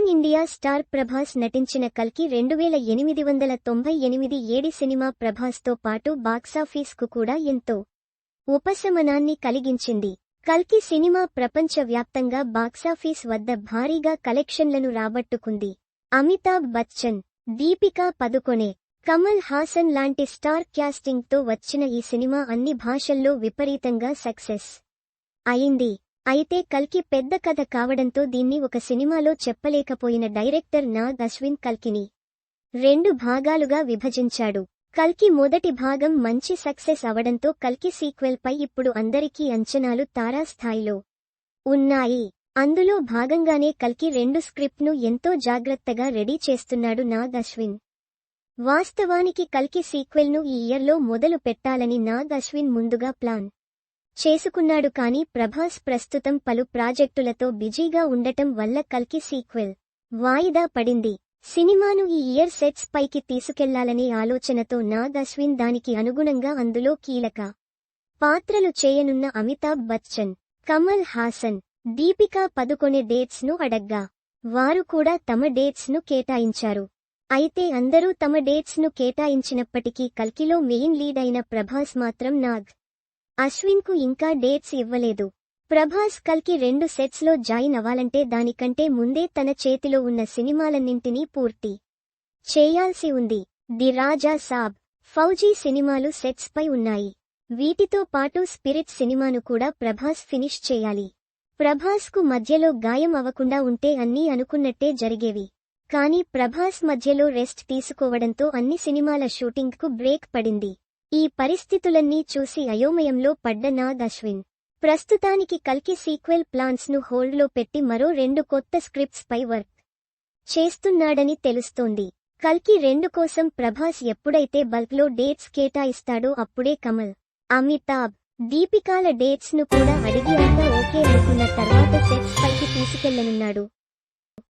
Pan India star Prabhas నటించిన కల్కి రెండు వేల ఎనిమిది వందల తొంభై ఎనిమిది ఏడి సినిమా ప్రభాస్తో పాటు బాక్సాఫీస్కు కూడా ఎంతో ఉపశమనాన్ని కలిగించింది. కల్కి సినిమా ప్రపంచవ్యాప్తంగా బాక్సాఫీస్ వద్ద భారీగా కలెక్షన్లను రాబట్టుకుంది. అమితాబ్ బచ్చన్ దీపికా పదుకొనే కమల్ హాసన్ లాంటి స్టార్ క్యాస్టింగ్తో వచ్చిన ఈ సినిమా అన్ని భాషల్లో విపరీతంగా సక్సెస్ అయింది. అయితే కల్కి పెద్ద కథ కావడంతో దీన్ని ఒక సినిమాలో చెప్పలేకపోయిన డైరెక్టర్ నాగ్ అశ్విన్ కల్కిని. రెండు భాగాలుగా విభజించాడు. కల్కి మొదటి భాగం మంచి సక్సెస్ అవడంతో కల్కి సీక్వెల్ పై ఇప్పుడు అందరికీ అంచనాలు తారాస్థాయిలో ఉన్నాయి. అందులో భాగంగానే కల్కి రెండు స్క్రిప్ట్ను ఎంతో జాగ్రత్తగా రెడీ చేస్తున్నాడు నాగ్ అశ్విన్. వాస్తవానికి కల్కి సీక్వెల్ను ఈ ఇయర్లో మొదలు పెట్టాలని నాగ్ అశ్విన్ ముందుగా ప్లాన్. చేసుకున్నాడు కానీ ప్రభాస్ ప్రస్తుతం పలు ప్రాజెక్టులతో బిజీగా ఉండటం వల్ల కల్కి సీక్వెల్ వాయిదా పడింది. సినిమాను ఈ ఇయర్ సెట్స్ పైకి తీసుకెళ్ళాలనే ఆలోచనతో నాగ్ అశ్విన్ దానికి అనుగుణంగా అందులో కీలక పాత్రలు చేయనున్న అమితాబ్ బచ్చన్ కమల్ హాసన్ దీపికా పదుకొనే డేట్స్ను అడగ్గా. వారు కూడా తమ డేట్స్ను కేటాయించారు. అయితే అందరూ తమ డేట్స్ను కేటాయించినప్పటికీ కల్కిలో మెయిన్ లీడ్ అయిన ప్రభాస్ మాత్రం నాగ్. అశ్విన్కు ఇంకా డేట్స్ ఇవ్వలేదు. ప్రభాస్ కల్కి రెండు సెట్స్లో జాయిన్ అవ్వాలంటే దానికంటే ముందే తన చేతిలో ఉన్న సినిమాలన్నింటినీ పూర్తి చేయాల్సి ఉంది. ది రాజా సాబ్ ఫౌజీ సినిమాలు సెట్స్ పై ఉన్నాయి. వీటితో పాటు స్పిరిట్ సినిమాను కూడా ప్రభాస్ ఫినిష్ చేయాలి. ప్రభాస్కు మధ్యలో గాయం అవ్వకుండా ఉంటే అన్నీ అనుకున్నట్టే జరిగేవి. కానీ ప్రభాస్ మధ్యలో రెస్ట్ తీసుకోవడంతో అన్ని సినిమాల షూటింగ్కు బ్రేక్ పడింది. ఈ పరిస్థితులన్నీ చూసి అయోమయంలో పడ్డ నాగ్ అశ్విన్. ప్రస్తుతానికి కల్కి సీక్వెల్ ప్లాన్స్ను హోల్డ్లో పెట్టి మరో రెండు కొత్త స్క్రిప్ట్స్ పై వర్క్ చేస్తున్నాడని తెలుస్తోంది. కల్కి రెండు కోసం ప్రభాస్ ఎప్పుడైతే బల్క్లో డేట్స్ కేటాయిస్తాడో అప్పుడే కమల్ అమితాబ్ దీపికాల డేట్స్ను కూడా అడిగి అంతా ఓకే అనుకున్న తర్వాత సెట్స్ పైకి తీసుకెళ్ళనున్నాడు.